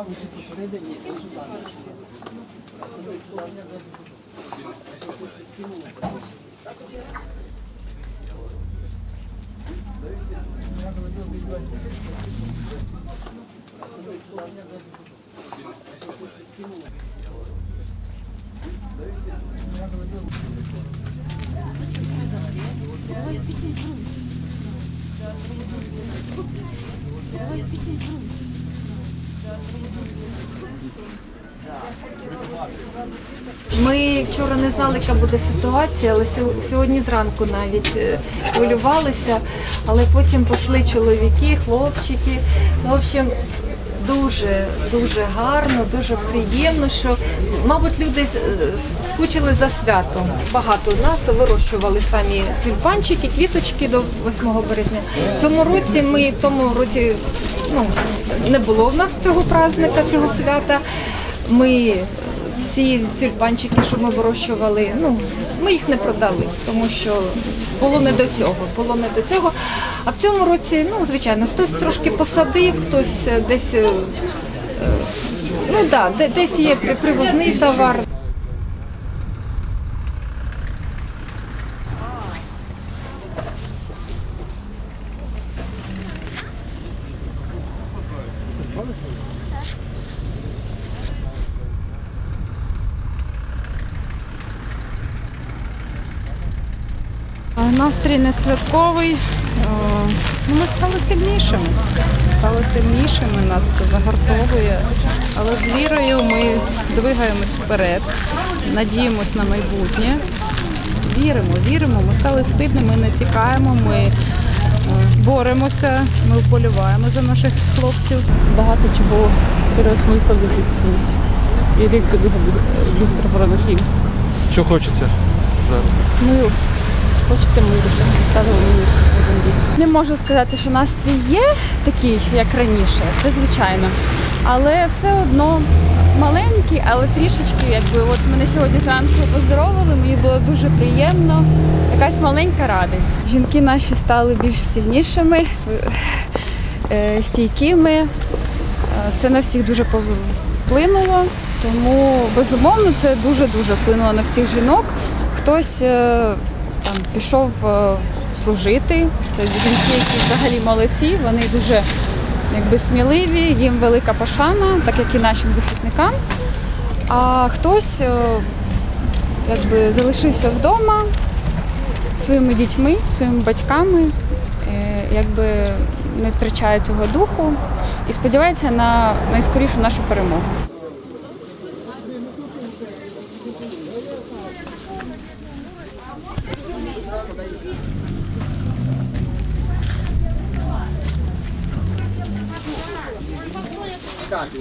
Я тільки ми вчора не знали, яка буде ситуація, але сьогодні зранку навіть е, хвилювалися. Але потім пішли чоловіки, хлопчики. В общем, дуже дуже гарно, дуже приємно, що, мабуть, люди с- скучили за святом. Багато нас вирощували самі тюльпанчики, квіточки до 8 березня. В цьому році ми в тому році ну, не було в нас цього праздника, цього свята. Ми всі тюльпанчики, що ми вирощували, ну ми їх не продали, тому що було не до цього. Було не до цього. А в цьому році, ну звичайно, хтось трошки посадив, хтось е, десь. е, е, Ну так, да, десь є привозний товар. А Настрій не святковий. Е, Ну, ми стали сильнішими. Стали сильнішими, нас це загартовує. Але з вірою ми двигаємось вперед, надіємось на майбутнє. Віримо, віримо. Ми стали сильними, не тікаємо, ми е, боремося, ми вболіваємо за наших хлопців. багато чого переосмислив в житті. І рік люстра пророків. Що хочеться? Ну, хочеться миру, щоб ставили мир на землі. Не можу сказати, що настрій є такий, як раніше, це звичайно. Але все одно маленький, але трішечки, якби от мене сьогодні зранку поздоровили, мені було дуже приємно. Якась маленька радість. Жінки наші стали більш сильнішими, е, стійкими. Е, Це на всіх дуже вплинуло. Тому безумовно це дуже-дуже вплинуло на всіх жінок. Хтось е, там пішов е, служити. Тобто жінки, які взагалі молодці, вони дуже якби сміливі, їм велика пошана, так як і нашим захисникам. А хтось е, якби залишився вдома своїми дітьми, своїми батьками, е, якби не втрачає цього духу і сподівається на найскорішу нашу перемогу. 大哥